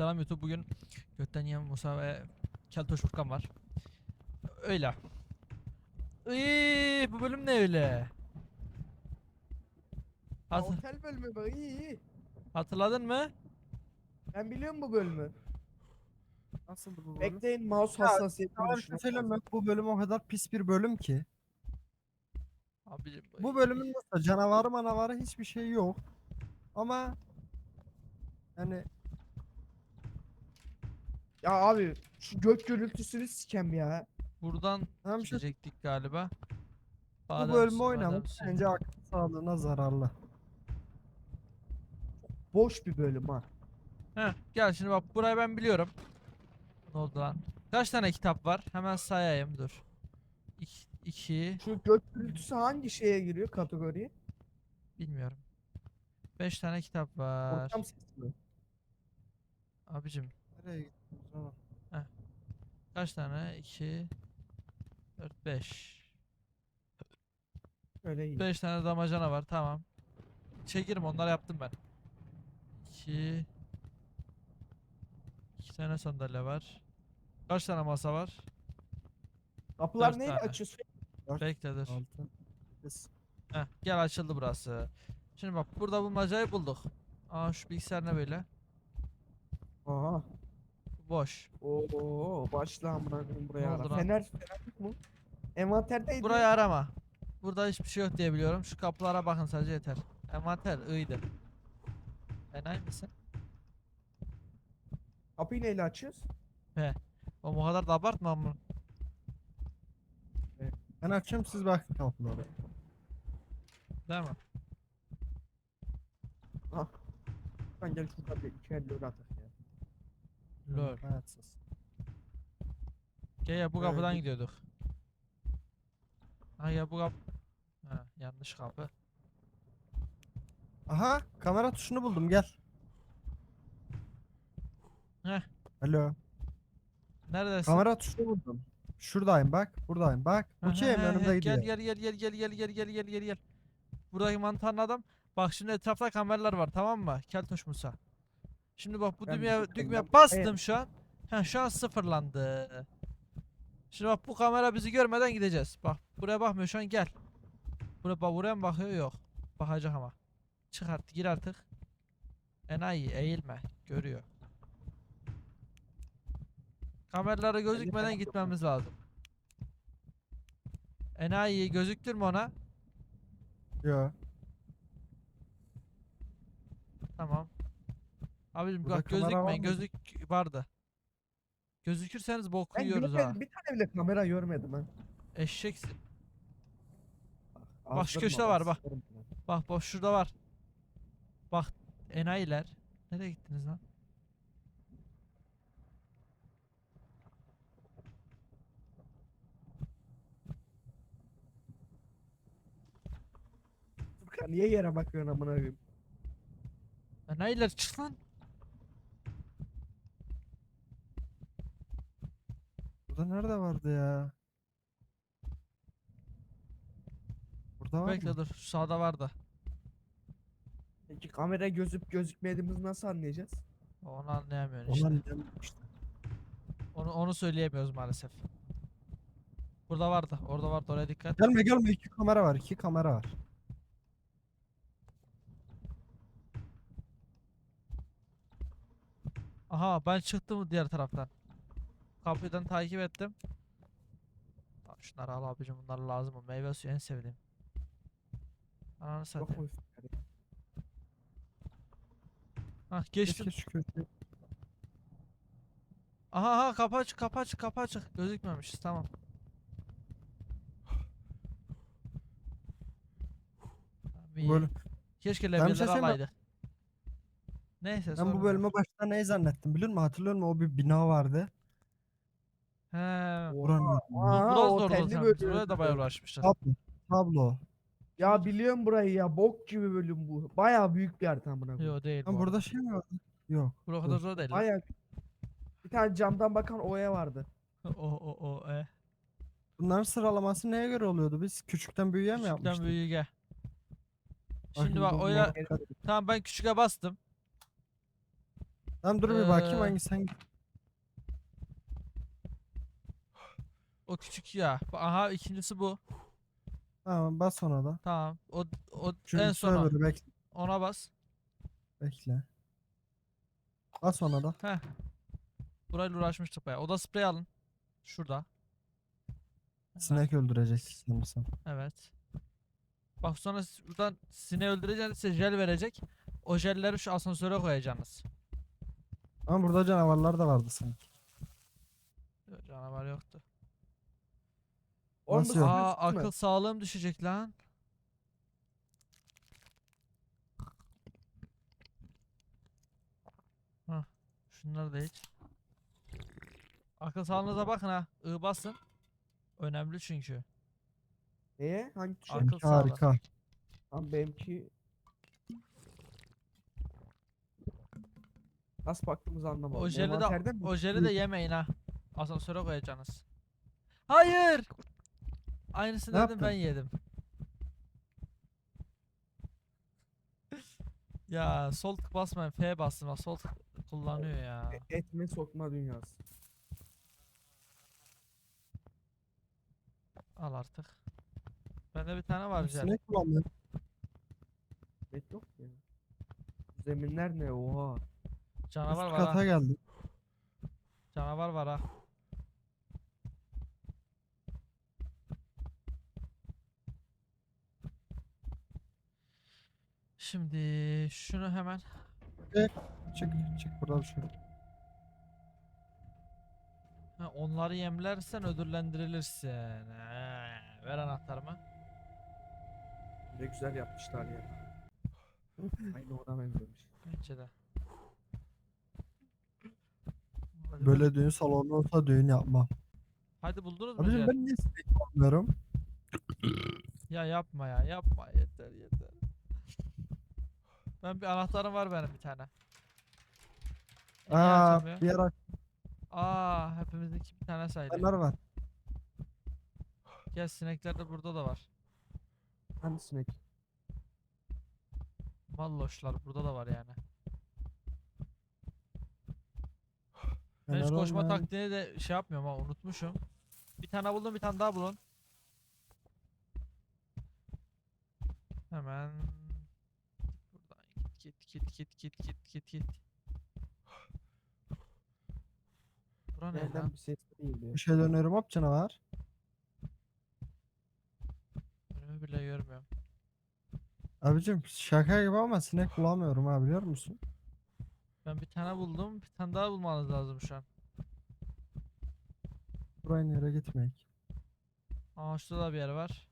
Selam YouTube. Bugün götten yiyen Musa ve Keltoş Furkan var. Öyle. Iiii, bu bölüm ne öyle? Hat- Otel bölümü bu iyi iyi. hatırladın mı? Ben biliyorum bu bölümü. Nasıldı bu bölüm? Bekleyin mouse Ya, hassasiyetini lazım. Bu bölüm o kadar pis bir bölüm ki. Abicim, Bu bölümün nasıl canavarı manavarı hiçbir şey yok. Ama yani Ya abi şu gök gürültüsünü sikem ya. buradan tamam bir şey gidecektik galiba. bu Badem bölümü suyu, oynamak badem suyu. bence akıl sağlığına zararlı. Boş bir bölüm ha. Heh, gel şimdi bak burayı ben biliyorum. Ne oldu lan? Kaç tane kitap var? Hemen sayayım dur. 2 Şu gök gürültüsü hangi şeye giriyor kategoriye? bilmiyorum. 5 tane kitap var. Ortam sesi mi? Abicim Nereye oğlum? Kaç tane? 2 4 5. Öyle iyi. 5 tane damacana var tamam. Çekirim onları yaptım ben. 2 2 tane sandalye var. Kaç tane masa var? Kapılar dört neyle tane. açıyorsun? Dört, Bekle dur. altı. Heh, gel açıldı burası. Şimdi bak burada bulmacayı bulduk. Aa şu bilgisayar ne böyle? Boş. Oo başla amına koyayım buraya. Ne ara. oldu lan? Fener, fener yok mu? Envanterdeydi. Burayı arama. Burada hiçbir şey yok diye biliyorum. Şu kapılara bakın sadece yeter. Envanter iyiydi. Enayi misin? Kapıyı neyle açıyoruz? O bu kadar da abartma mı? Ben açıyorum siz bakın kapıları. Değil mi? Ah. Ben gel şuradan bir iki elli atak ya. Lol. Hayatsız. Gel ya bu Öyle kapıdan gidiyorduk. Ha ya bu kap... Ha yanlış kapı. Aha kamera tuşunu buldum gel. Heh. Alo. Neredesin? Kamera tuşunu buldum. Şuradayım bak. Buradayım bak. He, Önümde gidiyor. Gel gel gel gel gel gel gel gel gel gel. Buradaki mantarlı adam. Bak şimdi etrafta kameralar var tamam mı? Keltoş Musa. Şimdi bak bu Ben düğmeye, düğmeye bastım Evet. şu an. Ha şu an sıfırlandı. Şimdi bak bu kamera bizi görmeden gideceğiz. Bak buraya bakmıyor şu an gel. Buraya, bak, buraya mı bakıyor? Yok. Bakacak ama. Çık artık gir artık. Enayi eğilme. Görüyor. Kameralara gözükmeden gitmemiz lazım. Enayi'yi gözüktürme ona. Yo. Tamam. Abicim Burada bak kamera var mı? Gözük vardı. Gözükürseniz boku Ben yiyoruz ha. görmedim. Bir tane bile kamera görmedim ha. Eşeksin. Bak şu Azdırma köşede var, bak. Bak bak şurada var. Bak enayiler. Nereye gittiniz lan? Furkan niye yere bakıyorsun amına koyayım? Enayiler çık lan. Burada nerede vardı ya? Burada var Bekle mı? dur. Şu sağda vardı. Peki kamera gözüp gözükmediğimizi nasıl anlayacağız? Onu anlayamıyorsun işte. Onlar neden işte. Onu, onu söyleyemiyoruz maalesef. Burada vardı. Orada vardı. Oraya dikkat. Gelme gelme iki kamera var iki kamera var. Aha ben çıktım diğer taraftan. Kapıdan takip ettim. Şunları al abicim bunlar lazım. o Meyve suyu en sevdiğim. Ananı satayım. Hah geçtim. Aha aha kapı açık kapı açık kapı açık. Gözükmemişiz tamam. İyi. Böyle. Keşke şey levyeleri mi? alaydık. Neyse Ben bu bölüme başta neyi zannettim biliyor musun? Hatırlıyor musun? O bir bina vardı. He. Buranın Aa, Burası zor otelli bölüm. Buraya da bayağı uğraşmışlar. tablo. Tablo. Ya biliyorum burayı ya. Bok gibi bölüm bu. Bayağı büyük bir yer tam buna. Yok değil Lan bu burada şey mi vardı? Yok. Bu o kadar zor değil. lan. Bayağı bir tane camdan bakan oya vardı. O o o e. Bunların sıralaması neye göre oluyordu? Biz küçükten büyüğe mi Küçükten yapmıştık? büyüğe. Şimdi bak bu- oya bu- tamam ben küçüğe bastım. Tamam dur bir bakayım Ee, hangisi hangi. O küçük ya. Aha ikincisi bu. Tamam bas ona da. Tamam. O o en Üçüncüsü sona. bekle. Ona bas. Bekle. Bas ona da. Heh. Burayla uğraşmıştık bayağı. Oda sprey alın. Şurada. Sinek öldürecek sanırsam. Evet. Bak sonra buradan sineği öldüreceğiniz size jel verecek. O jelleri şu asansöre koyacaksınız. Ama burada canavarlar da vardı sanki. Yok, Canavar yoktu. Oğlum Nasıl Aa akıl sağlığım düşecek lan. Hah. Şunları da hiç. Akıl sağlığınıza bakın ha. I basın. Önemli çünkü. Neye? Hangi tuşa? Akıl sağlığı. harika. Lan benimki... Nasıl baktığımızı anlamadım. O jeli de mi? o jeli de yemeyin ha. Asansöre koyacaksınız. Hayır. Aynısını Ne dedim ben yedim. ya sol tık basmayın F bastım ha sol tık kullanıyor ya. E- Etme sokma dünyası. Al artık. Bende bir tane var jel. Sinek bulamıyorum. Et yok ya. Zeminler ne? Oha. Canavar Üst var kata ha. geldim. Canavar var ha. Şimdi şunu hemen Çık çık burada bir şey. yok. Ha, onları yemlersen ödüllendirilirsin. He, ver anahtarımı. Ne güzel yapmışlar ya. Aynı ona benzemiş. Bence de. Hadi, Böyle düğün salonu olsa düğün yapmam. hadi buldunuz mu Abicim jel? ben niye bulamıyorum? Ya yapma ya yapma yeter yeter. Ben bir anahtarım var benim bir tane. Niye Aa açamıyor? bir yer Aa hepimizinki bir tane sayılıyor. açanlar var. Gel sinekler de burada da var. Hani sinek? Malloşlar burada da var yani. Ben hiç Fener koşma olmayan- taktiğini de şey yapmıyorum ama unutmuşum. Bir tane buldum bir tane daha bulun. Hemen git git git git git git git. Bura ne lan? Nereden bir ses geliyor? Bir şey dönüyorum hop canavar. Önümü bile görmüyorum. Abicim şaka gibi ama sinek bulamıyorum ha biliyor musun? Ben bir tane buldum. Bir tane daha bulmanız lazım şu an. Buraya yere gitmek. Aa şurada da bir yer var.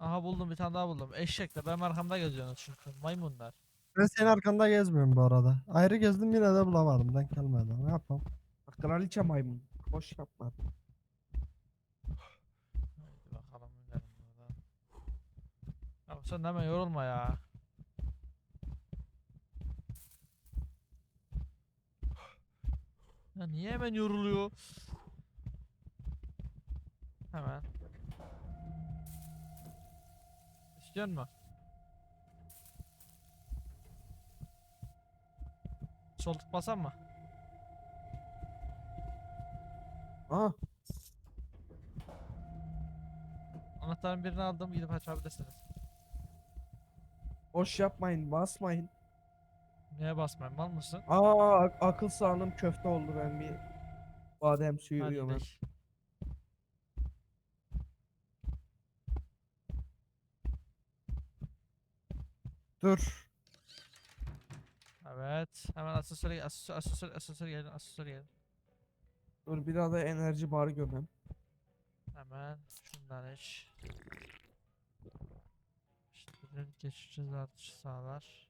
Aha buldum bir tane daha buldum. Eşek de benim arkamda geziyorsunuz çünkü maymunlar. Ben senin arkanda gezmiyorum bu arada. Ayrı gezdim yine de bulamadım. Denk gelmedi. Ne yapalım? Kraliçe maymun. Boş yapma. Haydi bakalım gidelim buradan. Ya sen de hemen yorulma ya. Ya niye hemen yoruluyor? Hemen. İstiyor musun? Sol tık basan mı? Aa Anahtarın birini aldım gidip açabilirsiniz. boş yapmayın. Basmayın. Neye basmayın mal mısın? Aa ak- akıl sağlığım köfte oldu ben bir badem suyu Hadi yiyorum. gidelim. Dur. Evet. Hemen asansöre gel. Asansör, asansör, asansör gelin. Asansör gelin. Dur biraz da enerji barı gömem. Hemen şundan iç. İşte geçiş artışı sağlar.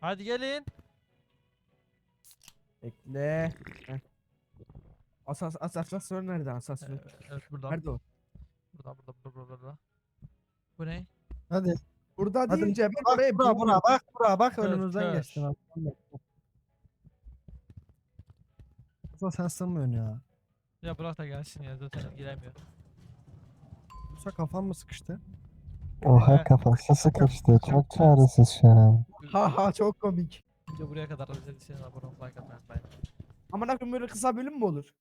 Hadi gelin. Bekle. Heh. Asas as asansör nerede Ee, asansör? evet burada. Nerede o? Burada burada burada burada burada. Bu ne? Hadi. Burada Hadi. deyince ben Bak oraya bura bura bak bura bak Kör, önümüzden kör. geçtin. abi. Yoksa sen sığmıyorsun ya. Ya bırak da gelsin ya zaten giremiyor. Yoksa kafan mı sıkıştı? Oha kafası sıkıştı. Çok çaresiz şu an. Ha ha çok komik. Video buraya kadar izlediyseniz abone olmayı, like atmayı unutmayın. Amına koyayım böyle kısa bölüm mü olur?